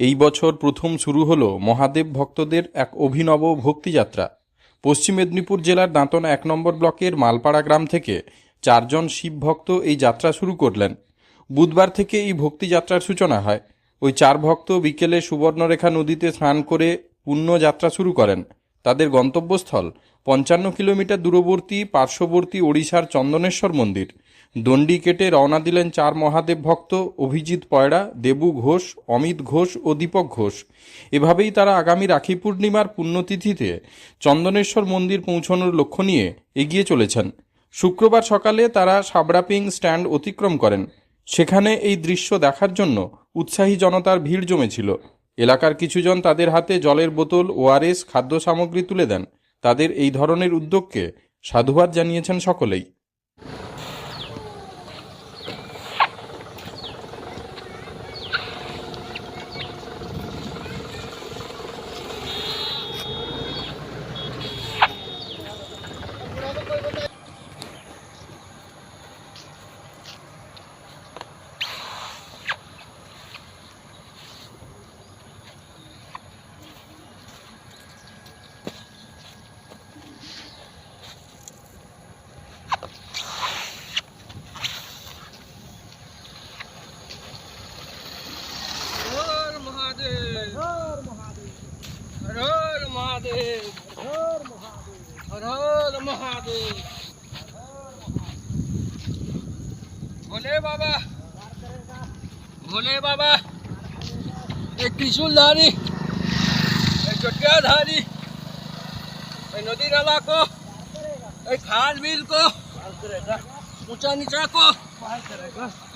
এই বছর প্রথম শুরু হল মহাদেব ভক্তদের এক অভিনব ভক্তিযাত্রা। পশ্চিম মেদিনীপুর জেলার দাঁতনা এক নম্বর ব্লকের মালপাড়া গ্রাম থেকে চারজন শিব ভক্ত এই যাত্রা শুরু করলেন। বুধবার থেকে এই ভক্তিযাত্রার সূচনা হয়। ওই চার ভক্ত বিকেলে সুবর্ণরেখা নদীতে স্নান করে পুণ্য যাত্রা শুরু করেন। তাদের গন্তব্যস্থল পঞ্চান্ন কিলোমিটার দূরবর্তী পার্শ্ববর্তী ওড়িশার চন্দনেশ্বর মন্দির। দণ্ডি কেটে রওনা দিলেন চার মহাদেব ভক্ত অভিজিৎ পয়ড়া, দেবু ঘোষ, অমিত ঘোষ ও দীপক ঘোষ। এভাবেই তারা আগামী রাখি পূর্ণিমার পুণ্যতিথিতে চন্দনেশ্বর মন্দির পৌঁছানোর লক্ষ্য নিয়ে এগিয়ে চলেছেন। শুক্রবার সকালে তারা সাবড়াপিং স্ট্যান্ড অতিক্রম করেন। সেখানে এই দৃশ্য দেখার জন্য উৎসাহী জনতার ভিড় জমেছিল। এলাকার কিছুজন তাদের হাতে জলের বোতল, ওআরএস খাদ্য সামগ্রী তুলে দেন। তাদের এই ধরনের উদ্যোগকে সাধুবাদ জানিয়েছেন সকলেই। भोले बाबा। भोले बाबा। एक त्रिशूलधारी एक चटियाधारी नदी नाला को, एक खाल मिल को, ऊँचा नीचा को पार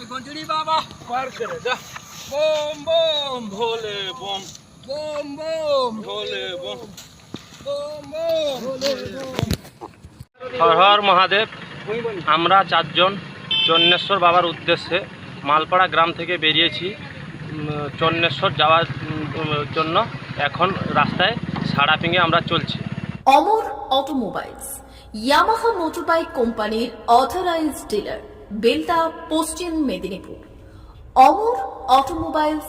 गुंजड़ी बाबा। पार करेगा बोम बोम, भोले बोम। बोम बोम, भोले बोम। হর হর মহাদেব, আমরা চারজন চন্নেশ্বর বাবার উদ্দেশ্যে মালপাড়া গ্রাম থেকে বেরিয়েছি চন্নেশ্বর যাওয়ার জন্য এখন রাস্তায় সাড়াপিঙে আমরা চলছি। অমর অটোমোবাইলস, ইয়ামাহা মোটরবাইক কোম্পানির অথরাইজড ডিলার, বেলদা, পশ্চিম মেদিনীপুর। অমর অটোমোবাইলস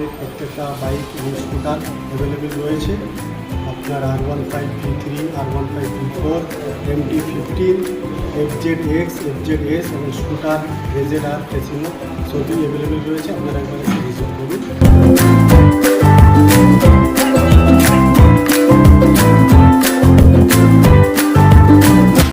কোম্পানির প্রত্যেকটা বাইক এবং স্কুটার অ্যাভেলেবেল রয়েছে। আপনার R one five V three R one five V four M T fifteen F Z X F Z S এবং স্কুটার রেজেড আর ফেসিনো সবই অ্যাভেলেবেল রয়েছে। আপনারা একবার ভিজিট করুন।